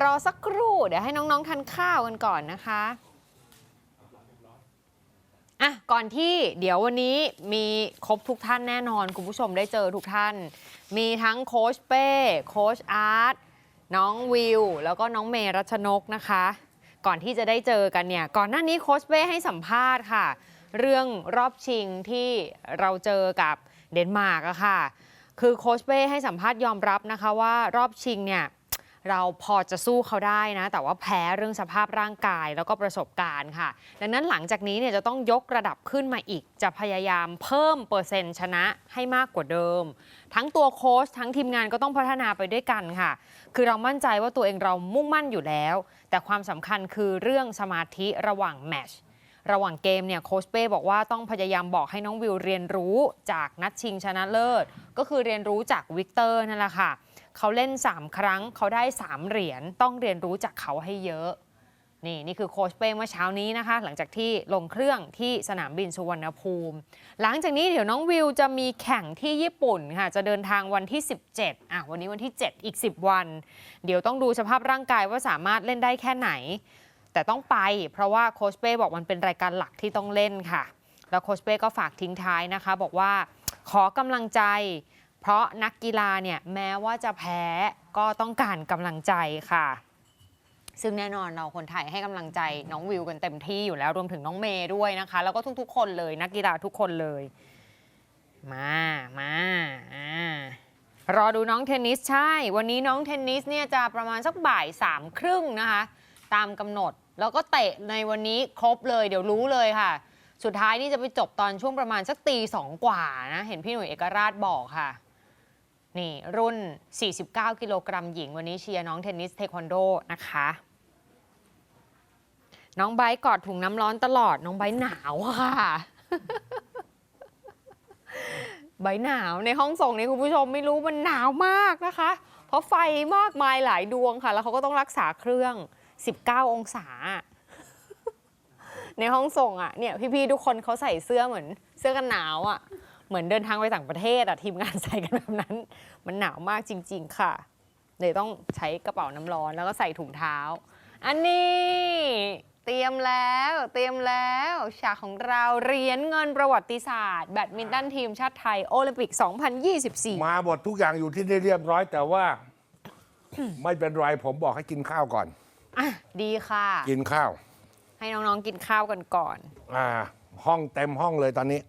รอสักครู่เดี๋ยวให้น้องๆทานข้าวกันก่อนนะคะอะก่อนที่เดี๋ยววันนี้มีครบทุกท่านแน่นอน คุณผู้ชมได้เจอทุกท่าน มีทั้งโค้ชเป้โค้ชอาร์ตน้องวิว แล้วก็น้องเมรัชนกนะคะ ก่อนที่จะได้เจอกันเนี่ย ก่อนหน้านี้โค้ชเป้ให้สัมภาษณ์ค่ะ เรื่องรอบชิงที่เราเจอกับเดนมาร์กอะค่ะ คือโค้ชเป้ให้สัมภาษณ์ยอมรับนะคะว่ารอบชิงเนี่ย เราพอจะสู้เขาได้นะ แต่ว่าแพ้เรื่องสภาพร่างกายแล้วก็ประสบการณ์ค่ะ ดังนั้นหลังจากนี้เนี่ยจะต้องยกระดับขึ้นมาอีก จะพยายามเพิ่มเปอร์เซ็นต์ชนะให้มากกว่าเดิม ทั้งตัวโค้ชทั้งทีมงานก็ต้องพัฒนาไปด้วยกันค่ะ คือเรามั่นใจว่าตัวเองเรามุ่งมั่นอยู่แล้ว แต่ความสำคัญคือเรื่องสมาธิระหว่างแมชระหว่างเกมเนี่ยโค้ชเป้บอกว่าต้องพยายามบอกให้น้องวิวเรียนรู้จากนัดชิงชนะเลิศ ก็คือเรียนรู้จากวิกเตอร์นั่นแหละค่ะ เขาเล่น 3 ครั้ง เขาได้ 3 เหรียญต้องเรียนรู้จากเขาให้เยอะ นี่นี่คือโคชเป้เมื่อเช้านี้นะคะ หลังจากที่ลงเครื่องที่สนามบินสุวรรณภูมิ หลังจากนี้เดี๋ยวน้องวิวจะมีแข่งที่ญี่ปุ่นค่ะ จะเดินทางวันที่ 17อะวันนี้วันที่ 7 อีก 10 วัน เดี๋ยวต้องดูสภาพร่างกายว่าสามารถเล่นได้แค่ไหน แต่ต้องไป เพราะว่าโคชเป้บอกมันเป็นรายการหลักที่ต้องเล่นค่ะ แล้วโคชเป้ก็ฝากทิ้งท้ายนะคะ บอกว่าขอกำลังใจ เพราะนักกีฬาเนี่ยแม้ว่าจะแพ้ก็ต้องการกำลังใจค่ะ ซึ่งแน่นอนเราคนไทยให้กำลังใจน้องวิวกันเต็มที่อยู่แล้วรวมถึงน้องเมย์ด้วยนะคะ แล้วก็ทุกๆ คนเลยนักกีฬาทุกคนเลย มามาอ่ารอดูน้องเทนนิสใช่ วันนี้น้องเทนนิสเนี่ยจะประมาณสักบ่ายสามครึ่งนะคะ ตามกำหนดแล้วก็เตะในวันนี้ครบเลย เดี๋ยวรู้เลยค่ะ สุดท้ายนี่จะไปจบตอนช่วงประมาณสักตีสองกว่านะ เห็นพี่หนุ่ยเอกราชบอกค่ะ นี่รุ่น 49 กิโลกรัมหญิง วันนี้เชียร์น้องเทนนิสเทควันโดนะคะ น้องไบกอดถุงน้ำร้อนตลอด น้องไบหนาวค่ะใบหนาวในห้องส่งนี้คุณผู้ชมไม่รู้มันหนาวมากนะคะ เพราะไฟมากมายหลายดวงค่ะ แล้วเขาก็ต้องรักษาเครื่อง 19 องศา ในห้องส่งอะเนี่ยพี่ๆทุกคนเขาใส่เสื้อเหมือน เสื้อกันหนาวอะ เหมือนเดินทางไปต่างประเทศอะทีมงานใส่กันแบบนั้น มันหนาวมากจริง ๆ ค่ะ เลยต้องใช้กระเป๋าน้ำร้อนแล้วก็ใส่ถุงเท้า อันนี้เตรียมแล้วเตรียมแล้วฉากของเราเหรียญเงินประวัติศาสตร์ แบดมินตันทีมชาติไทยโอลิมปิก 2024 มาหมดทุกอย่างอยู่ที่นี่เรียบร้อย แต่ว่า ไม่เป็นไรผมบอกให้กินข้าวก่อน อะดีค่ะ กินข้าว ให้น้องๆกินข้าวกันก่อน อ่า ห้องเต็มห้องเลยตอนนี้